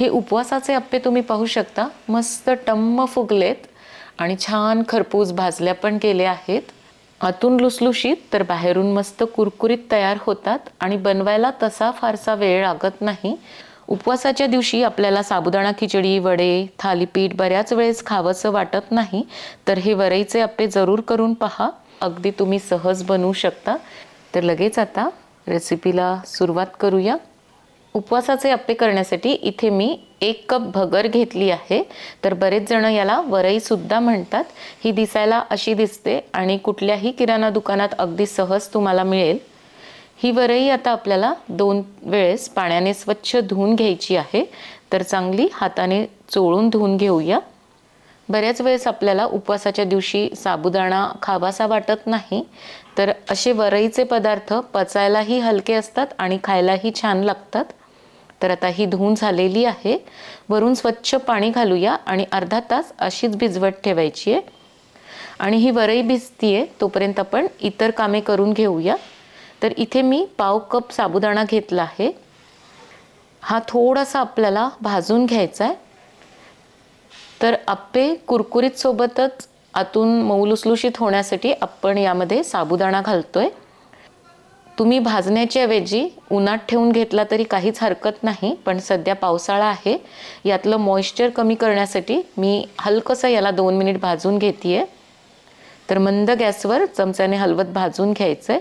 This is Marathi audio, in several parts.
हे उपवासाचे अप्पे तुम्ही पाहू शकता. मस्त टम्म फुगलेत आणि छान खरपूस भाजल्या पण गेल्या आहेत. आतून लुसलुशीत तर बाहेरून मस्त कुरकुरीत तयार होतात आणि बनवायला तसा फारसा वेळ लागत नाही. उपवासाच्या दिवशी आपल्याला साबुदाणा खिचडी वडे थालीपीठ बऱ्याच वेळेस खावंसं वाटत नाही. तर हे वरईचे अप्पे जरूर करून पहा. अगदी तुम्ही सहज बनवू शकता. तर लगेच आता रेसिपीला सुरुवात करूया. उपवासाचे अप्पे करण्यासाठी इथे मी एक कप भगर घेतली आहे. तर बरेच जण याला वरईसुद्धा म्हणतात. ही दिसायला अशी दिसते आणि कुठल्याही किराणा दुकानात अगदी सहज तुम्हाला मिळेल. ही वरई आता आपल्याला दोन वेळेस पाण्याने स्वच्छ धुवून घ्यायची आहे. तर चांगली हाताने चोळून धुवून घेऊया. बऱ्याच वेळेस आपल्याला उपवासाच्या दिवशी साबुदाणा खावासा वाटत नाही. तर असे वरईचे पदार्थ पचायलाही हलके असतात आणि खायलाही छान लागतात. तर आता ही धुवून झालेली आहे. वरून स्वच्छ पाणी घालूया आणि अर्धा तास अशीच भिजवत ठेवायची आहे. आणि ही वरई भिजतीये तोपर्यंत आपण इतर कामे करून घेऊया. तर इथे मी पाव कप साबुदाणा घेतला आहे. हा थोडासा आपल्याला भाजून घ्यायचा आहे. तर आप्पे कुरकुरीत सोबतच आतून मौलुसलुशीत होण्यासाठी आपण यामध्ये साबुदाणा घालतोय. तुम्ही भाजण्याच्या ऐवजी उन्हात ठेवून घेतला तरी काहीच हरकत नाही पण सध्या पावसाळा आहे. यातलं मॉइश्चर कमी करण्यासाठी मी हलकंसं याला दोन मिनिट भाजून घेते तर मंद गॅसवर चमच्याने हलवत भाजून घ्यायचं आहे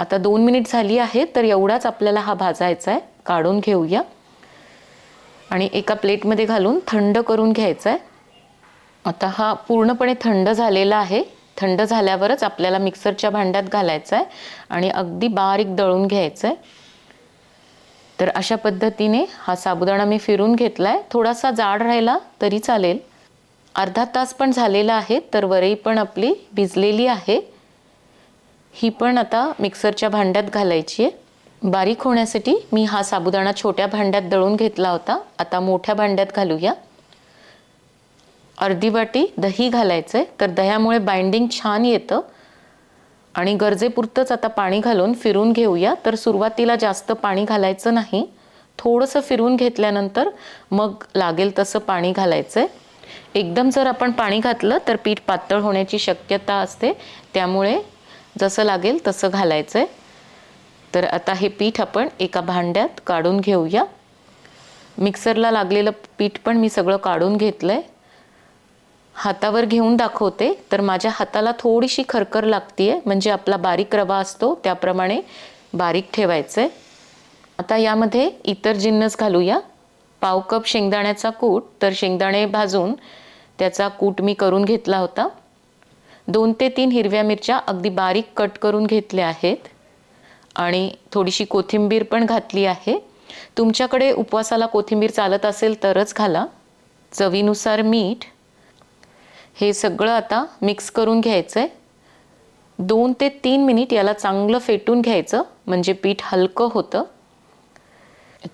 आता दोन मिनिट झाली आहे तर एवढाच आपल्याला हा भाजायचा आहे काढून घेऊया. आणि एका प्लेटमध्ये घालून थंड करून घ्यायचा आहे आता हा पूर्णपणे थंड झालेला आहे. थंड झाल्यावरच आपल्याला मिक्सरच्या भांड्यात घालायचा आहे आणि अगदी बारीक दळून घ्यायचं आहे तर अशा पद्धतीने हा साबुदाणा मी फिरून घेतला आहे थोडासा जाड राहिला तरी चालेल. अर्धा तास पण झालेला आहे तर वरई पण आपली भिजलेली आहे. ही पण आता मिक्सरच्या भांड्यात घालायची आहे बारीक होण्यासाठी मी हा साबुदाणा छोट्या भांड्यात दळून घेतला होता. आता मोठ्या भांड्यात घालूया. अर्धी वाटी दही घालायचं आहे तर दह्यामुळे बाइंडिंग छान येतं. आणि गरजेपुरतंच आता पाणी घालून फिरून घेऊया. तर सुरुवातीला जास्त पाणी घालायचं नाही. थोडंसं फिरून घेतल्यानंतर मग लागेल तसं पाणी घालायचं आहे एकदम जर आपण पाणी घातलं तर पीठ पातळ होण्याची शक्यता असते. त्यामुळे जसं लागेल तसं घालायचं आहे तर आता हे पीठ आपण एका भांड्यात काढून घेऊया. मिक्सरला लागलेलं पीठ पण मी सगळं काढून घेतलं आहे हातावर घेऊन दाखवते. तर माझ्या हाताला थोडीशी खरखर लागते म्हणजे आपला बारीक रवा असतो त्याप्रमाणे बारीक ठेवायचं आहे आता यामध्ये इतर जिन्नस घालूया. पाव कप शेंगदाण्याचा कूट. तर शेंगदाणे भाजून त्याचा कूट मी करून घेतला होता. दोन ते तीन हिरव्या मिरच्या अगदी बारीक कट करून घेतल्या आहेत. आणि थोडीशी कोथिंबीर पण घातली आहे. तुमच्याकडे उपवासाला कोथिंबीर चालत असेल तरच घाला. चवीनुसार मीठ हे सगळं आता मिक्स करून घ्यायचं आहे दोन ते तीन मिनिट याला चांगलं फेटून घ्यायचं म्हणजे पीठ हलकं होतं.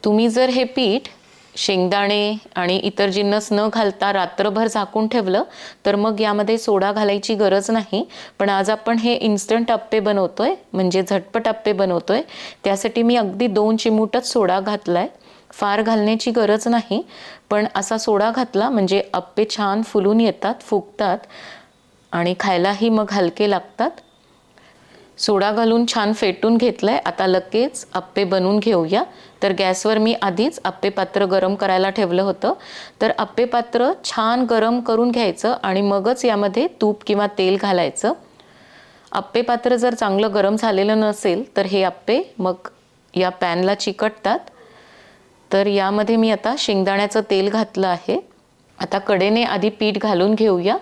तुम्ही जर हे पीठ शेंगदाणे आणि इतर जिन्नस न घालता रात्रभर झाकून ठेवलं तर मग यामध्ये सोडा घालायची गरज नाही. पण आज आपण हे इन्स्टंट अप्पे आहे म्हणजे झटपट अप्पे बनवतो आहे त्यासाठी मी अगदी दोन चिमूटच सोडा घातला आहे फार घालण्याची गरज नाही पण असा सोडा घातला म्हणजे अप्पे छान फुलून येतात फुगतात आणि खायलाही मग हलके लागतात. सोडा घालून छान फेटून घेतलंय आता लगेच अप्पे बनवून घेऊया. तर गॅसवर मी आधीच अप्पे पात्र गरम करायला ठेवलं होतं. तर अप्पे पात्र छान गरम करून घ्यायचं आणि मगच यामध्ये तूप किंवा तेल घालायचं. अप्पे पात्र जर चांगलं गरम झालेलं नसेल तर हे अप्पे मग या पॅनला चिकटतात. तर यामध्ये मी आता शेंगदाण्याचं तेल घातलं आहे. आता कडेने आधी पीठ घालून घेऊया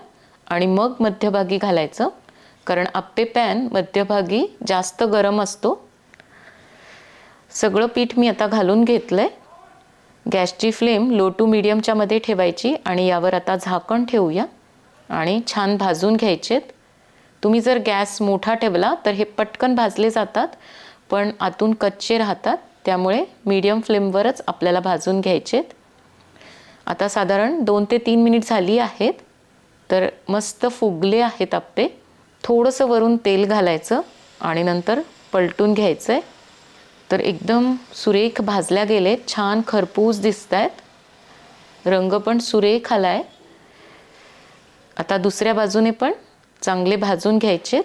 आणि मग मध्यभागी घालायचं. कारण आप्पे पॅन मध्यभागी जास्त गरम असतो. सगळं पीठ मी आता घालून घेतलं आहे गॅसची फ्लेम लो टू मिडियमच्या मध्ये ठेवायची आणि यावर आता झाकण ठेवूया. आणि छान भाजून घ्यायचेत. तुम्ही जर गॅस मोठा ठेवला तर हे पटकन भाजले जातात पण आतून कच्चे राहतात. त्यामुळे मीडियम फ्लेमवरच आपल्याला भाजून घ्यायचेत. आता साधारण दोन ते तीन मिनिट झाली आहेत. तर मस्त फुगले आहेत आपले थोडंसं वरून तेल घालायचं आणि नंतर पलटून घ्यायचं आहे तर एकदम सुरेख भाजल्या गेलेत. छान खरपूस दिसत आहेत रंग पण सुरेख आला आहे आता दुसऱ्या बाजूने पण चांगले भाजून घ्यायचेत.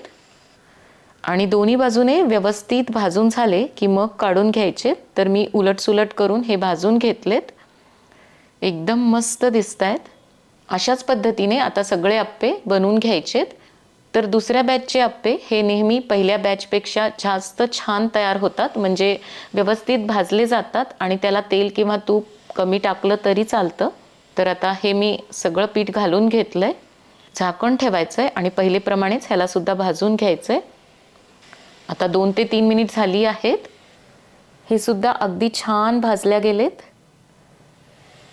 आणि दोन्ही बाजूने व्यवस्थित भाजून झाले की मग काढून घ्यायचे. तर मी उलटसुलट करून हे भाजून घेतलेत. एकदम मस्त दिसत आहेत अशाच पद्धतीने आता सगळे अप्पे बनवून घ्यायचेत. तर दुसऱ्या बॅचचे अप्पे हे नेहमी पहिल्या बॅचपेक्षा जास्त छान तयार होतात. म्हणजे व्यवस्थित भाजले जातात आणि त्याला तेल किंवा तूप कमी टाकलं तरी चालतं. तर आता हे मी सगळं पीठ घालून घेतलं आहे झाकण ठेवायचं आहे आणि पहिलेप्रमाणेच ह्यालासुद्धा भाजून घ्यायचं आहे आता दोन ते तीन मिनिट झाली आहेत. हे सुद्धा अगदी छान भाजल्या गेलेत.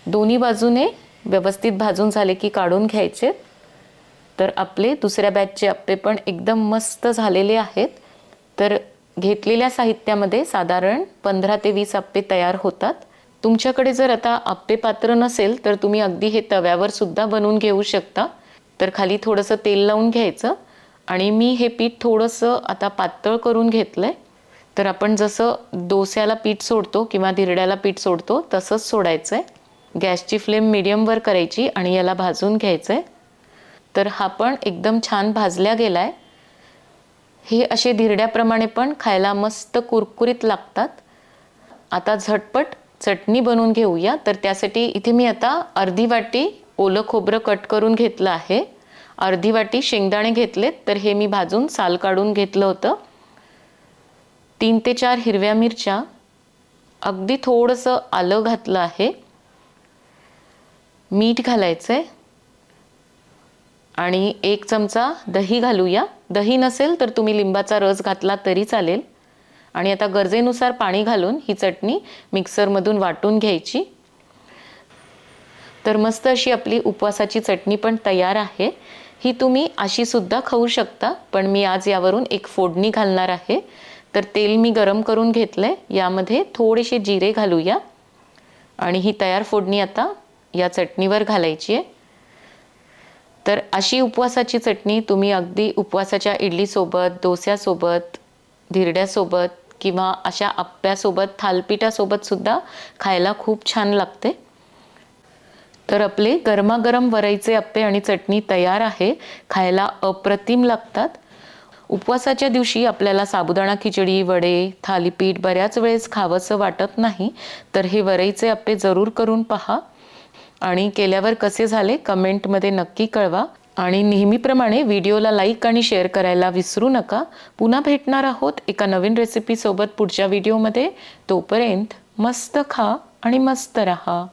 दोन्ही बाजूने व्यवस्थित भाजून झाले की काढून घ्यायचे. तर आपले दुसऱ्या बॅचचे अप्पे पण एकदम मस्त झालेले आहेत. तर घेतलेल्या साहित्यामध्ये साधारण पंधरा ते वीस अप्पे तयार होतात. तुमच्याकडे जर आता आप्पे पात्र नसेल तर तुम्ही अगदी हे तव्यावर सुद्धा बनवून घेऊ शकता. तर खाली थोडंसं तेल लावून घ्यायचं. आणि मी हे पीठ थोडंसं आता पातळ करून घेतलं आहे तर आपण जसं डोस्याला पीठ सोडतो किंवा धिरड्याला पीठ सोडतो तसंच सोडायचं आहे गॅसची फ्लेम मिडियमवर करायची आणि याला भाजून घ्यायचं आहे तर हा पण एकदम छान भाजल्या गेला आहे हे असे धिरड्याप्रमाणे पण खायला मस्त कुरकुरीत लागतात. आता झटपट चटणी बनवून घेऊया. तर त्यासाठी इथे मी आता अर्धी वाटी ओलं खोबरं कट करून घेतलं आहे. अर्धी वाटी शेंगदाणे घेतलेत तर हे मी भाजून साल काढून घेतलं होतं. तीन ते चार हिरव्या मिरच्या. अगदी थोडंसं आलं घातलं आहे. मीठ घालायचं आहे आणि एक चमचा दही घालूया. दही नसेल तर तुम्ही लिंबाचा रस घातला तरी चालेल. आणि आता गरजेनुसार पाणी घालून ही चटणी मिक्सरमधून वाटून घ्यायची. तर मस्त अशी आपली उपवासाची चटणी पण तयार आहे. ही तुम्ही अशी सुद्धा खाऊ शकता पण मी आज यावरून एक फोडणी घालणार आहे. तर तेल मी गरम करून घेतलंय यामध्ये थोडेसे जिरे घालूया. आणि ही तयार फोडणी आता या चटणीवर घालायची आहे. तर अशी उपवासाची चटणी तुम्ही अगदी उपवासाच्या इडलीसोबत डोस्यासोबत धिरड्यासोबत किंवा अशा आप्प्यासोबत थालपिठासोबत सुद्धा खायला खूप छान लागते. तर आपले गरमागरम वरईचे अप्पे आणि चटणी तयार आहे खायला अप्रतिम लागतात. उपवासाच्या दिवशी आपल्याला साबुदाणा खिचडी वडे थालीपीठ बऱ्याच वेळेस खावंसं वाटत नाही तर हे वरईचे अप्पे जरूर करून पहा. आणि केल्यावर कसे झाले कमेंटमध्ये नक्की कळवा. आणि नेहमीप्रमाणे व्हिडिओला लाईक आणि शेअर करायला विसरू नका. पुन्हा भेटणार आहोत एका नवीन रेसिपीसोबत पुढच्या व्हिडिओमध्ये. तोपर्यंत मस्त खा आणि मस्त रहा.